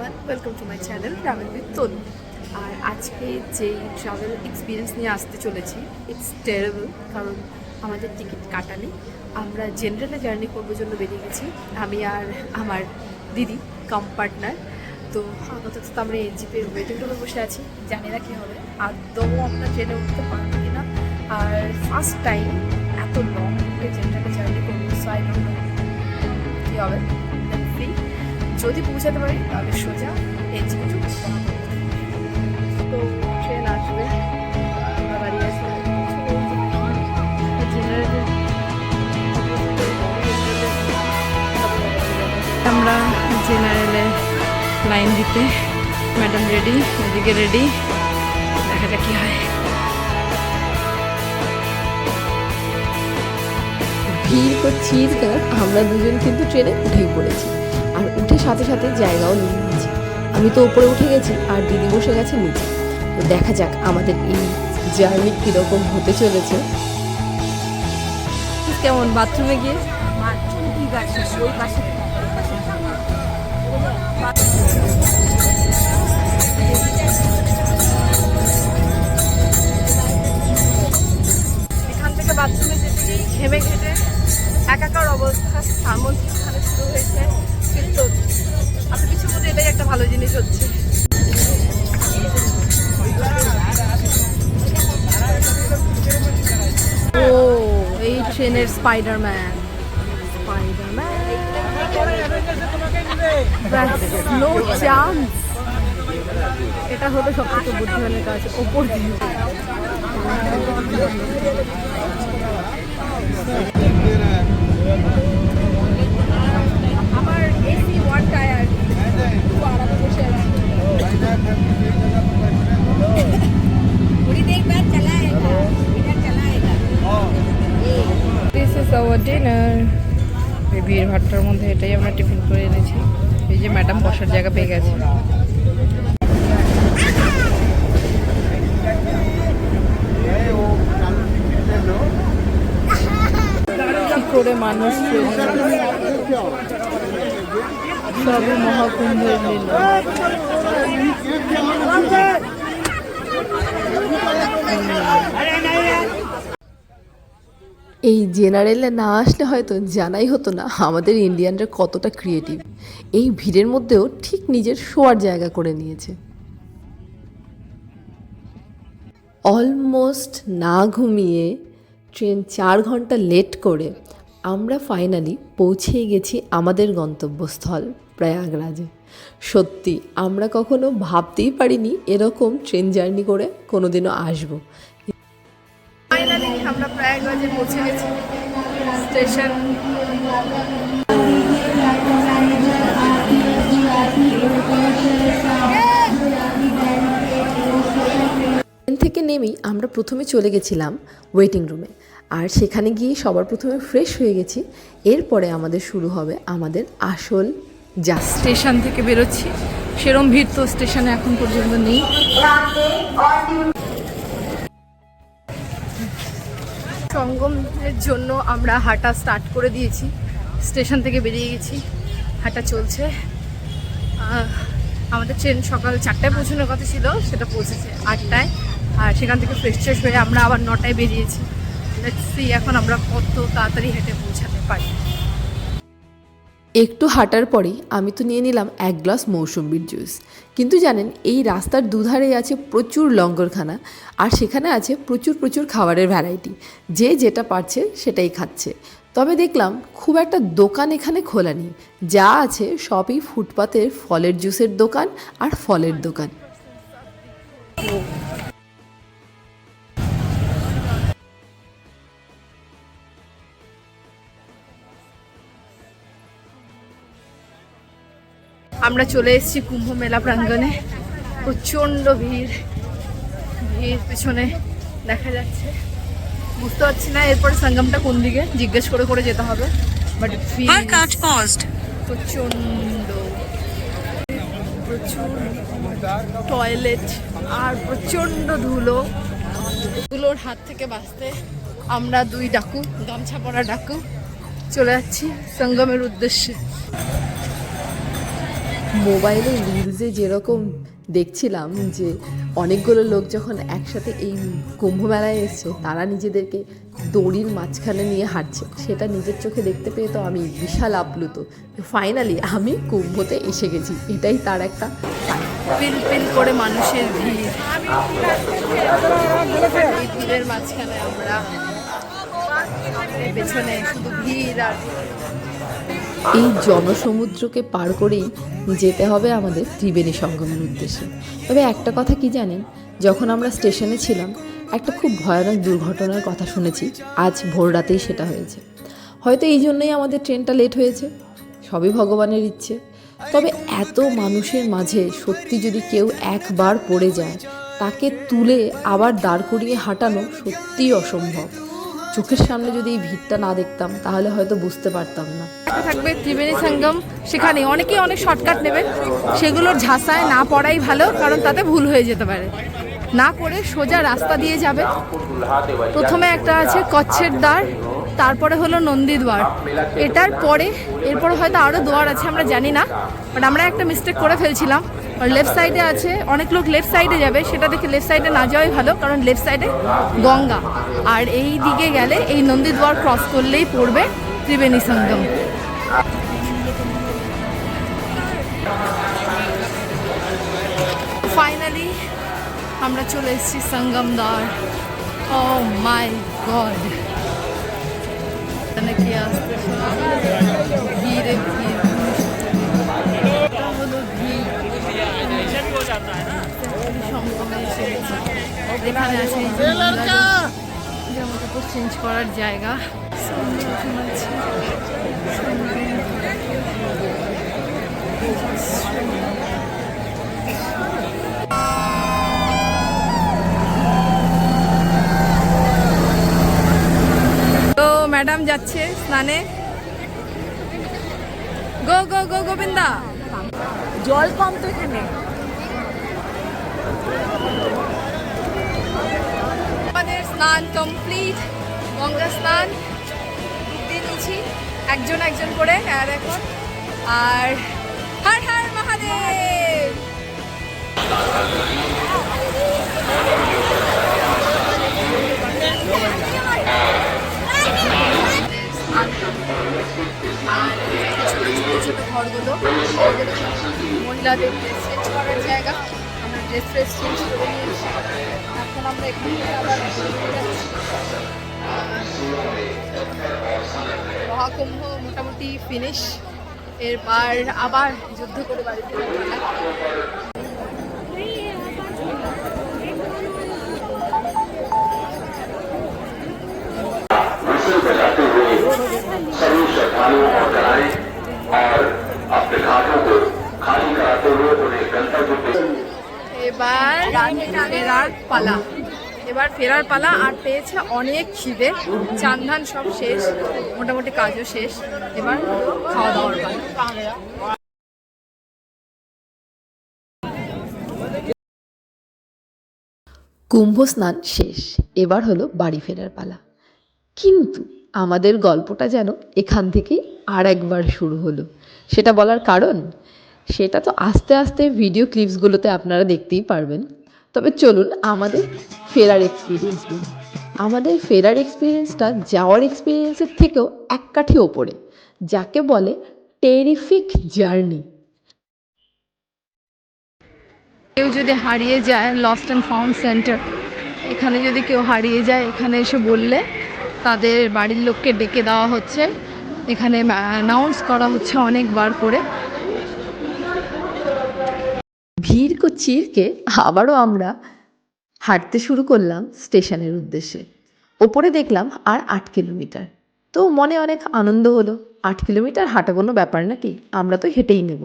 Everyone welcome to my channel travel with Tanu আর আজকে যেই travel experience নিয়ে আসতে চলেছি ইটস টেরেবল কারণ আমাদের টিকিট কাটা নেই। আমরা জেনারেলে জার্নি করবার জন্য বেরিয়ে গেছি। আমি আর আমার দিদি, কাম পার্টনার তো আপাতত তো আমরা জিপের ওয়েটিং রুমে বসে আছি। জানি না কী হবে। আদৌ আমরা ট্রেনে উঠতে পারব কিনা আর ফার্স্ট টাইম এত লং জেনারেলে জার্নি করব সো আই নো কী হবে। যদি পৌঁছাতে পারি তাহলে সোজা এনজিপি তো ট্রেন আসবে বাড়ি আসবে। আমরা জেনারেলে লাইন দিতে ম্যাডাম রেডি এদিকে রেডি। দেখা যাক কি হয়। ভিড় কারণ আমরা দুজন কিন্তু ট্রেনে উঠেই পড়েছি। আর উঠে সাথে সাথে জায়গাও নিয়ে নিয়েছি। আমি তো উপরে উঠে গেছি আর দিদি বসে গেছে নিচে। তো দেখা যাক আমাদের এই জার্নি কীরকম হতে চলেছে। কেমন? বাথরুমে গিয়ে? এখান থেকে বাথরুমে যেতে গিয়ে ঘেমে ঘেটে একাকার অবস্থা। এখানে শুরু হয়েছে। কিন্তু আপনি কিছু এটাই একটা ভালো জিনিস হচ্ছে। ও, এই ট্রেনের স্পাইডারম্যান স্পাইডারম্যান এটা হলো সবথেকে বুদ্ধিমানের কাজ, ওপর দিয়ে। বসার জায়গা পেয়ে গেছে। করে মানুষ সবই মহাকুম্ভের লীলা। এই জেনারেলে না আসলে হয়তো জানাই হতো না আমাদের ইন্ডিয়ানরা কতটা ক্রিয়েটিভ এই ভিড়ের মধ্যেও ঠিক নিজের শোয়ার জায়গা করে নিয়েছে। অলমোস্ট না ঘুমিয়ে ট্রেন চার ঘণ্টা লেট করে আমরা ফাইনালি পৌঁছেই গেছি আমাদের গন্তব্যস্থল প্রয়াগরাজে। সত্যি, আমরা কখনো ভাবতেই পারিনি এরকম ট্রেন জার্নি করে কোনোদিনও আসব। ফাইনালি আমরা প্রয়াগরাজে পৌঁছে গেছি। স্টেশন। ট্রেন থেকে নেমেই আমরা প্রথমে চলে গেছিলাম ওয়েটিং রুমে আর সেখানে গিয়ে সবার প্রথমে ফ্রেশ হয়ে গেছি। এরপরে আমাদের শুরু হবে আমাদের আসল যা স্টেশন থেকে বেরোচ্ছি। সেরম ভিড় তো স্টেশনে এখন পর্যন্ত নেই। সঙ্গমের জন্য আমরা হাঁটা স্টার্ট করে দিয়েছি। স্টেশন থেকে বেরিয়ে গেছি। হাঁটা চলছে। আমাদের ট্রেন সকাল চারটায় পৌঁছানোর কথা ছিল, সেটা পৌঁছেছে আটটায়। আর সেখান থেকে ফ্রেশ ট্রেশ হয়ে আমরা আবার নটায় বেরিয়েছি। এখন আমরা কত তাড়াতাড়ি হেঁটে পৌঁছাতে পারি। একটু হাঁটার পরেই আমি তো নিয়ে নিলাম এক গ্লাস মৌসুম্বির জুস। কিন্তু জানেন, এই রাস্তার দুধারে আছে প্রচুর লঙ্গরখানা আর সেখানে আছে প্রচুর প্রচুর খাবারের ভ্যারাইটি যে যেটা পারছে সেটাই খাচ্ছে। তবে দেখলাম খুব একটা দোকান এখানে খোলা নেই। যা আছে সবই ফুটপাতের ফলের জুসের দোকান আর ফলের দোকান। আমরা চলে এসেছি কুম্ভ মেলা প্রাঙ্গণে। প্রচণ্ড ভিড়। ভিড় পেছনে দেখা যাচ্ছে। বুঝতে পারছি না এরপরে সঙ্গমটা কোন দিকে জিজ্ঞেস করে করে যেতে হবে। বাট. প্রচণ্ড। প্রচুর টয়লেট আর প্রচণ্ড ধুলো। ধুলোর হাত থেকে বাঁচতে আমরা দুই ডাকু গামছা পরা ডাকু। চলে যাচ্ছি সঙ্গমের উদ্দেশ্যে। মোবাইলে রিলসে যেরকম দেখছিলাম যে অনেকগুলো লোক যখন একসাথে এই কুম্ভ মেলায় এসছে, তারা নিজেদেরকে দড়ির মাঝখানে নিয়ে হাঁটছে। সেটা নিজের চোখে দেখতে পেয়ে তো আমি বিশাল আপ্লুত। ফাইনালি আমি কুম্ভতে এসে গেছি। এটাই তার একটা। পিল পিল করে মানুষের ভিড়। ভিড়ের মাঝখানে আমরা পেছনে শুধু ভিড় আর এই জনসমুদ্রকে পার করেই যেতে হবে আমাদের ত্রিবেণী সঙ্গমের উদ্দেশ্যে। তবে একটা কথা কি জানেন? যখন আমরা স্টেশনে ছিলাম, একটা খুব ভয়ানক দুর্ঘটনার কথা শুনেছি। আজ ভোর রাতেই সেটা হয়েছে। হয়তো এই জন্যই আমাদের ট্রেনটা লেট হয়েছে। সবই ভগবানের ইচ্ছে। তবে এত মানুষের মাঝে সত্যি যদি কেউ একবার পড়ে যায়, তাকে তুলে আবার দাঁড় করিয়ে হাঁটানো সত্যিই অসম্ভব। চোখের সামনে যদি এই ভিড়টা না দেখতাম, তাহলে হয়তো বুঝতে পারতাম না। থাকবে ত্রিবেণী সঙ্গম সেখানে অনেকেই অনেক শর্টকাট নেবেন সেগুলোর ঝাঁসায় না পড়াই ভালো, কারণ তাতে ভুল হয়ে যেতে পারে। না করে সোজা রাস্তা দিয়ে যাবে। প্রথমে একটা আছে কচ্ছের দ্বার, তারপরে হলো নন্দী নন্দীদ্বার। এটার পরে, এরপর হয়তো আরও দুয়ার আছে, আমরা জানি না। বাট আমরা একটা মিস্টেক করে ফেলছিলাম। লেফট সাইডে আছে, অনেক লোক লেফট সাইডে যাবে, সেটা দেখে লেফট সাইডে না যাওয়াই ভালো, কারণ লেফট সাইডে গঙ্গা। আর এই দিকে গেলে এই নন্দীদ্বার ক্রস করলেই পড়বে ত্রিবেণী সঙ্গম ফাইনালি আমরা চলে এসেছি সঙ্গম দ্বার ও মাই গড এখানে কি আসতেছে ভিড়ে। চেঞ্জ করার জায়গা তো ম্যাডাম যাচ্ছে স্নানে। গো গো গো, গোবিন্দা। জল কম তো এখানে আমাদের স্নান কমপ্লিট গঙ্গা স্নান দিয়ে দিয়েছি একজন একজন করে আর এখন আর হর হর মহাদেব! ছোট ঘরগুলো মহিলাদের ড্রেস চেঞ্জ করার জায়গা। আমরা ড্রেস ফ্রেস চেঞ্জ করে নিয়েছি। এখন আমরা এখান থেকে আবার বেরিয়ে যাচ্ছি মহাকুম্ভ মোটামুটি ফিনিশ এরপর আবার যুদ্ধ করে বাড়ি ফিরে सभी श्रद्धालुओं को कराएं और अपने घाटों को खाली कराते हुए उन्हें गंतव्य पे এবার ফেরার পালা। এবার ফেরার পালা আর পেয়েছে অনেক খিদে। চান ধান সব শেষ মোটামুটি কাজও শেষ। এবার খাওয়া দাওয়ার পালা। কুম্ভ স্নান শেষ এবার হলো বাড়ি ফেরার পালা। কিন্তু আমাদের গল্পটা যেন এখান থেকেই আর একবার শুরু হলো। সেটা বলার কারণ? সেটা তো আস্তে আস্তে ভিডিও ক্লিপসগুলোতে আপনারা দেখতেই পারবেন। তবে চলুন আমাদের ফেরার এক্সপিরিয়েন্স আমাদের ফেরার এক্সপিরিয়েন্সটা যাওয়ার এক্সপিরিয়েন্সের থেকেও এক কাঠি ওপরে, যাকে বলে টেরিফিক জার্নি কেউ যদি হারিয়ে যায় লস্ট অ্যান্ড ফাউন্ড সেন্টার এখানে যদি কেউ হারিয়ে যায়, এখানে এসে বললে তাদের বাড়ির লোককে ডেকে দেওয়া হচ্ছে। এখানে অ্যানাউন্স করা হচ্ছে অনেকবার করে ভিড় কো চিরকে আবারও আমরা হাঁটতে শুরু করলাম স্টেশনের উদ্দেশ্যে। ওপরে দেখলাম আর আট কিলোমিটার। তো মনে অনেক আনন্দ হলো। আট কিলোমিটার হাঁটা কোনো ব্যাপার নাকি? আমরা তো হেঁটেই নেব।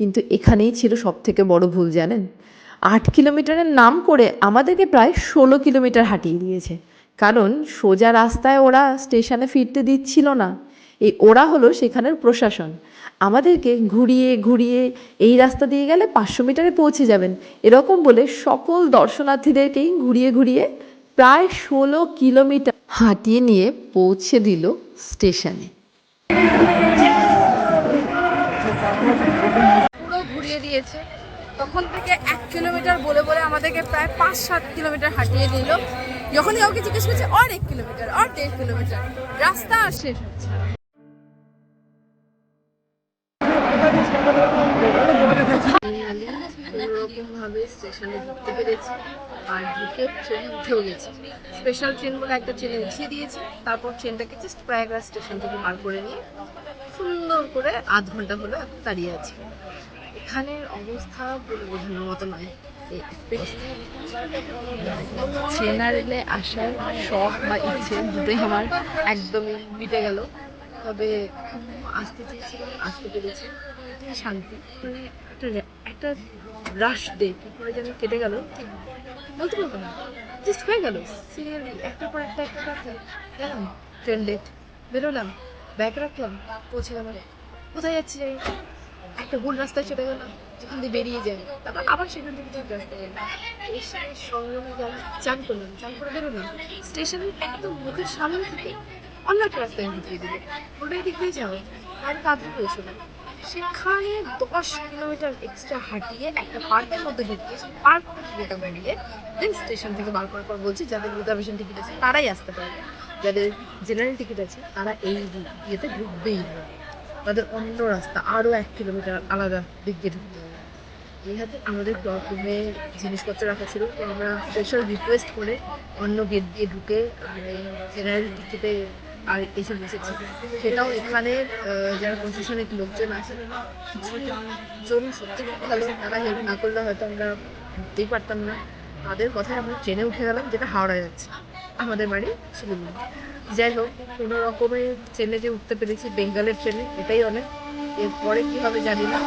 কিন্তু এখানেই ছিল সব থেকে বড় ভুল জানেন? আট কিলোমিটারের নাম করে আমাদেরকে প্রায় ষোলো কিলোমিটার হাঁটিয়ে দিয়েছে। কারণ সোজা রাস্তায় ওরা স্টেশনে ফিরতে দিচ্ছিল না। এই ওরা হলো সেখানের প্রশাসন। আমাদেরকে ঘুরিয়ে ঘুরিয়ে এই রাস্তা দিয়ে গেলে পাঁচশো মিটারে পৌঁছে যাবেন। এরকম বলে সকল দর্শনার্থীদেরকেই ঘুরিয়ে ঘুরিয়ে প্রায় ষোলো কিলোমিটার হাঁটিয়ে নিয়ে পৌঁছে দিল স্টেশনে। ঘুরিয়ে দিয়েছে। তখন থেকে এক কিলোমিটার বলে বলে আমাদেরকে প্রায় পাঁচ, সাত কিলোমিটার হাঁটিয়ে দিল। যখনই কাউকে জিজ্ঞেস করছে, আর এক কিলোমিটার, আর দেড় কিলোমিটার? রাস্তা শেষ হচ্ছে না। কোনোরকমভাবে স্টেশনে ঢুকতে পেরেছি। আর ঢুকে ট্রেনে উঠেও গেছি। স্পেশাল ট্রেন বলে একটা ট্রেনে উঠিয়ে দিয়েছে। তারপর ট্রেনটাকে জাস্ট প্রয়াগরাজ স্টেশন থেকে বার করে নিয়ে সুন্দর করে আধ ঘণ্টা হলো এখন দাঁড়িয়ে আছি। এখানের অবস্থা বলে বোঝানোর মতো নয়। ট্রেন আর আসার শখ বা ইচ্ছে দুটোই আমার একদমই মিটে গেল। তবে আসতে চেয়েছিলাম আসতে পেরেছি। শান্তি। মানে একটা একটা রাশ ডে কী করে যেন কেটে গেল। বলতে পারব না। জাস্ট হয়ে গেল। সিরিয়ালি একটার পর একটা একটা একটা। গেলাম ট্রেন লেট বেরোলাম ব্যাগ রাখলাম পৌঁছে গেলাম কোথায় যাচ্ছি যাই একটা ভুল রাস্তায় চলে গেলাম, যেখান দিয়ে বেরিয়ে যায় তারপর আবার সেখান থেকে ঠিক রাস্তায় গেলাম এসে সংগ্রামে গেলাম, চান করলাম, চান করে বেরোলাম। স্টেশনের একদম মুখের সামনে থেকে অন্য একটা রাস্তায় ঢুকিয়ে দিল ওটাই দিক যাও আর কাঁদতে হয়েছিল সেখানে দশ কিলোমিটার এক্সট্রা হাঁটিয়ে একটা পার্কের মধ্যে সেই পার্ক থেকে বেরিয়ে দেন স্টেশন থেকে বার করার পর বলছি, যাদের রিজার্ভেশন টিকিট আছে, তারাই আসতে পারবে। যাদের জেনারেল টিকিট আছে, তারা এই ইয়েতে ঢুকবেই না। তাদের অন্য রাস্তা, আরও এক কিলোমিটার আলাদা দিক দিয়ে ঢুকতে এই হাতে আমাদের ক্লক জিনিসপত্র রাখা ছিল। তো আমরা স্পেশাল রিকোয়েস্ট করে অন্য গেট দিয়ে ঢুকে জেনারেল টিকিটে আর এসে বসেছি সেটাও এখানের যারা প্রশাসনিক লোকজন আছে জন সত্যি খুব ভালো। তারা হেল্প না করলে হয়তো আমরা ঢুকতেই পারতাম না। তাদের কথায় আমরা ট্রেনে উঠে গেলাম, যেটা হাওড়া যাচ্ছে, আমাদের বাড়ি শিলিগুড়ি। যাই হোক, কোনো রকমে ট্রেনে যে উঠতে পেরেছি, বেঙ্গলের ট্রেনে, এটাই অনেক। এরপরে কী হবে জানি না।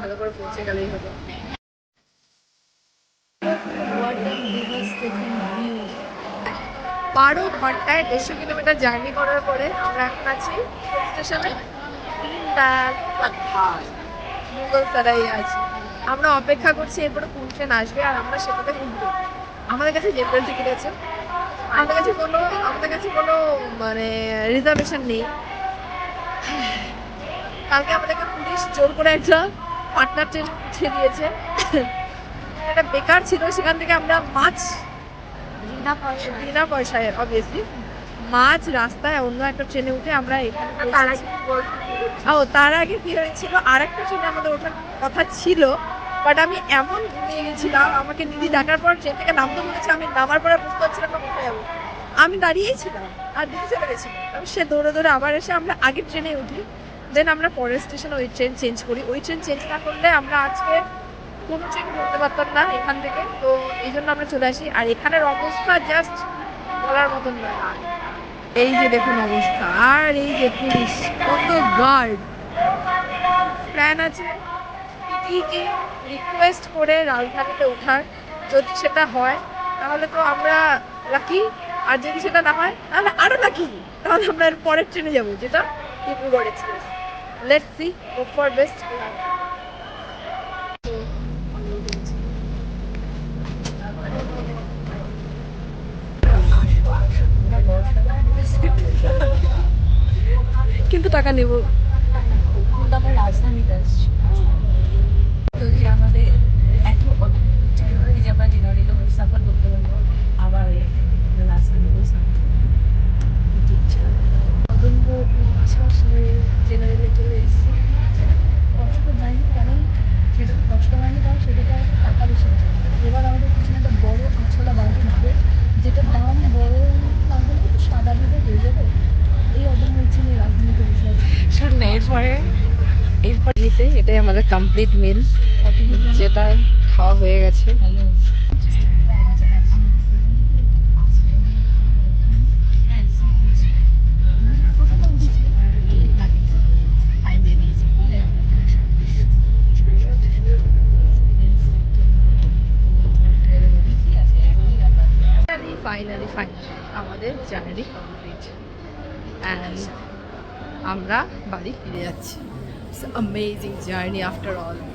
ভালো করে পৌঁছে গেলেই হবে। বারো ঘন্টায় দেড়শো কিলোমিটার জার্নি করার পরে আমরা এখন আছি স্টেশনে। আছি। আমরা অপেক্ষা করছি এরপরে কোন ট্রেন আসবে আর আমরা সেটাতে উঠবো। আমাদের কাছে জেনারেল টিকিট আছে। আমাদের কাছে কোনো, আমাদের কাছে কোনো মানে রিজার্ভেশন নেই। কালকে আমাদেরকে পুলিশ জোর করে একটা পাটনা ট্রেন উঠিয়ে দিয়েছে। এটা বেকার ছিল, সেখান থেকে আমরা মাছ বিনা পয়সা বিনা পয়সায় অবভিয়াসলি মাছ রাস্তায় অন্য একটা ট্রেনে উঠে আমরা এখানে। ও তার আগে কি হয়েছিল? আর একটা ট্রেনে আমাদের ওঠার কথা ছিল বাট আমি এমন ঘুমিয়ে গেছিলাম আমাকে দিদি ডাকার পর ট্রেন থেকে নামতে বলেছে আমি নামার পরে বুঝতে পারছিলাম না কোথায় যাব। আমি দাঁড়িয়েই ছিলাম আর দিদি চলে গেছিল। তারপর সে দৌড়ে দৌড়ে আবার এসে আমরা আগের ট্রেনে উঠি। দেন আমরা পরের স্টেশনে ওই ট্রেন চেঞ্জ করি। ওই ট্রেন চেঞ্জ না করলে আমরা আজকে কোনো ট্রেন ধরতে পারতাম না এখান থেকে। তো এই জন্য আমরা চলে আসি। আর এখানের অবস্থা জাস্ট বলার মতন নয়। এই যে দেখুন অবস্থা। আর এই যে পুলিশ, কত গার্ড প্ল্যান আছে পিটিকে রিকোয়েস্ট করে রাজধানীতে ওঠার যদি সেটা হয়, তাহলে তো আমরা লাকি আর যদি সেটা না হয়, তাহলে আরও লাকি তাহলে আমরা এর পরের ট্রেনে যাব, যেটা Dibrugarh express let's see for best কিন্তু টাকা নেব। রাজধানীতে আসছি তো যে আমাদের এত এই যে আমরা জেনারেলি সাফার করতে পারব আবার রাজধানীতে সাফার অদম্য উচ্ছ্বাস নিয়ে জেনারেলে চলে এসেছি কষ্ট যায়নি কারণ সেটা কষ্ট হয়নি কারণ সেটাতে আমাদের টাকা বেশি লাগে এবার আমাদের পিছনে একটা বড় আছলা বাড়ি থাকবে যেটার দাম বড় না হলে একটু সাদা দিকে হয়ে যাবে এই অদম্য ইচ্ছে নিয়ে রাজধানীতে বসে আছি শোন না এরপরে এরপর নিতে এটাই আমাদের কমপ্লিট মিল যেটা খাওয়া হয়ে গেছে। আমরা বাড়ি ফিরে যাচ্ছি